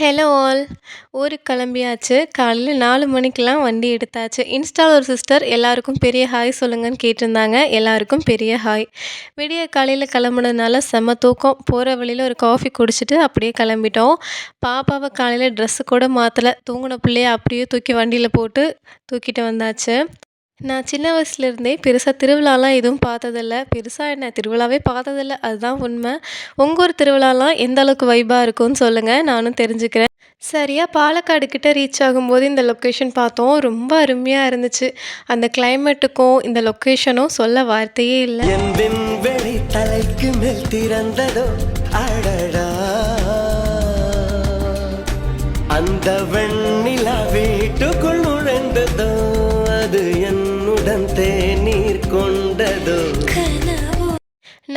Hello all ஊருக்கு கிளம்பியாச்சு. காலையில் நாலு மணிக்கெலாம் வண்டி எடுத்தாச்சு. இன்ஸ்டாவில் ஒரு சிஸ்டர் எல்லாருக்கும் பெரிய ஹாய் சொல்லுங்கன்னு கேட்டிருந்தாங்க. எல்லாருக்கும் பெரிய ஹாய் விடிய காலையில் கிளம்புனதுனால செம தூக்கம். போகிற வழியில் ஒரு காஃபி குடிச்சிட்டு அப்படியே கிளம்பிட்டோம். பாப்பாவை காலையில் ட்ரெஸ்ஸு கூட மாற்றல தூங்கின பிள்ளைய அப்படியே தூக்கி வண்டியில் போட்டு தூக்கிட்டு வந்தாச்சு. நான் சின்ன வயசுலேருந்தே பெருசாக திருவிழாலாம் எதுவும் பார்த்ததில்ல. பெருசாக என்ன திருவிழாவே பார்த்ததில்ல. அதுதான் உண்மை. உங்கள் ஊர் திருவிழாலாம் எந்த அளவுக்கு வைபாக இருக்கும்னு சொல்லுங்கள் நானும் தெரிஞ்சுக்கிறேன். சரியாக பாலக்காடு கிட்ட ரீச் ஆகும்போது இந்த லொக்கேஷன் பார்த்தோம். ரொம்ப அருமையாக இருந்துச்சு. அந்த கிளைமேட்டுக்கும் இந்த லொக்கேஷனும் சொல்ல வார்த்தையே இல்லை. தலைக்கு மேல் திறந்ததோ? அடடா. அந்த வெண்ணிலா வீட்டுக்குள் நுழைந்ததோ? அது என்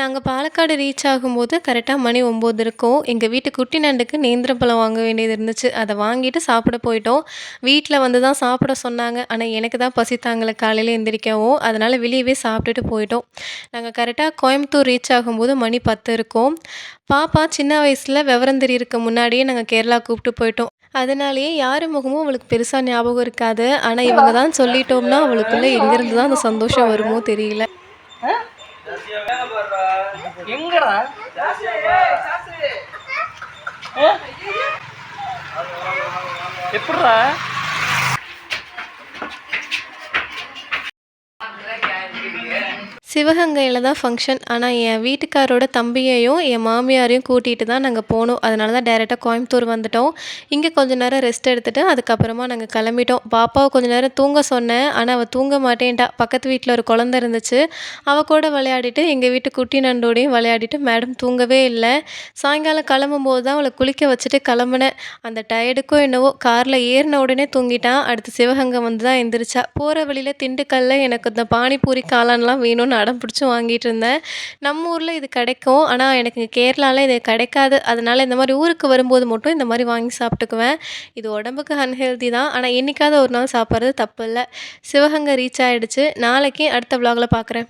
நாங்கள் பாலக்காடு ரீச் ஆகும்போது கரெக்டாக மணி ஒம்பது இருக்கும். எங்கள் வீட்டு குட்டி நண்டுக்கு நேந்திரப்பழம் வாங்க வேண்டியது இருந்துச்சு. அதை வாங்கிட்டு சாப்பிட போயிட்டோம். வீட்டில் வந்து தான் சாப்பிட சொன்னாங்க. ஆனால் எனக்கு தான் பசி தாங்கலை காலையில் எந்திரிக்கவும். அதனால் வெளியவே சாப்பிட்டுட்டு போயிட்டோம். நாங்கள் கரெக்டாக கோயம்புத்தூர் ரீச் ஆகும்போது மணி பத்து இருக்கும். பாப்பா சின்ன வயசில் விவரம் தெரியறதுக்கு முன்னாடியே நாங்கள் கேரளா கூப்பிட்டு போயிட்டோம். அதனாலேயே யார் முகமும் அவளுக்கு பெருசாக ஞாபகம் இருக்காது. ஆனால் இவங்க தான் சொல்லிட்டோம்னா அவளுக்குள்ளே எங்கேருந்து தான் அந்த சந்தோஷம் வருமோ தெரியல. எங்கடா? எப்படிடா? சிவகங்கையில் தான் ஃபங்க்ஷன் ஆனால் என் வீட்டுக்காரோட தம்பியையும் என் மாமியாரையும் கூட்டிகிட்டு தான் நாங்கள் போனோம். அதனால தான் டேரெக்டாக கோயம்புத்தூர் வந்துட்டோம். இங்கே கொஞ்ச நேரம் ரெஸ்ட் எடுத்துகிட்டு அதுக்கப்புறமா நாங்கள் கிளம்பிட்டோம். பாப்பாவை கொஞ்சம் நேரம் தூங்க சொன்னேன். ஆனால் அவள் தூங்க மாட்டேன்ட்டா. பக்கத்து வீட்டில் ஒரு குழந்த இருந்துச்சு. அவள் கூட விளையாடிட்டு எங்கள் வீட்டு குட்டி நண்டோடையும் விளையாடிட்டு மேடம் தூங்கவே இல்லை. சாயங்காலம் கிளம்பும் போது தான் அவளை குளிக்க வச்சுட்டு கிளம்புனேன். அந்த டயர்டுக்கும் என்னவோ காரில் ஏறின உடனே தூங்கிட்டான் அடுத்து சிவகங்கை வந்து தான் எந்திரிச்சா. போகிற வழியில் திண்டுக்கல்ல எனக்கு இந்த பானிபூரி காளான்லாம் வேணும்னு அடம் பிடிச்சி வாங்கிட்டு இருந்தேன். நம்ம ஊரில் இது கிடைக்கும். ஆனால் எனக்கு இங்கே கேரளாவில் இது கிடைக்காது. அதனால் இந்த மாதிரி ஊருக்கு வரும்போது மட்டும் இந்த மாதிரி வாங்கி சாப்பிட்டுக்குவேன். இது உடம்புக்கு அன்ஹெல்தி தான். ஆனால் என்றைக்காவது ஒரு நாள் சாப்பிட்றது தப்பு இல்லை. சிவகங்கை ரீச் ஆகிடுச்சு நாளைக்கு அடுத்த விலாகில் பார்க்குறேன்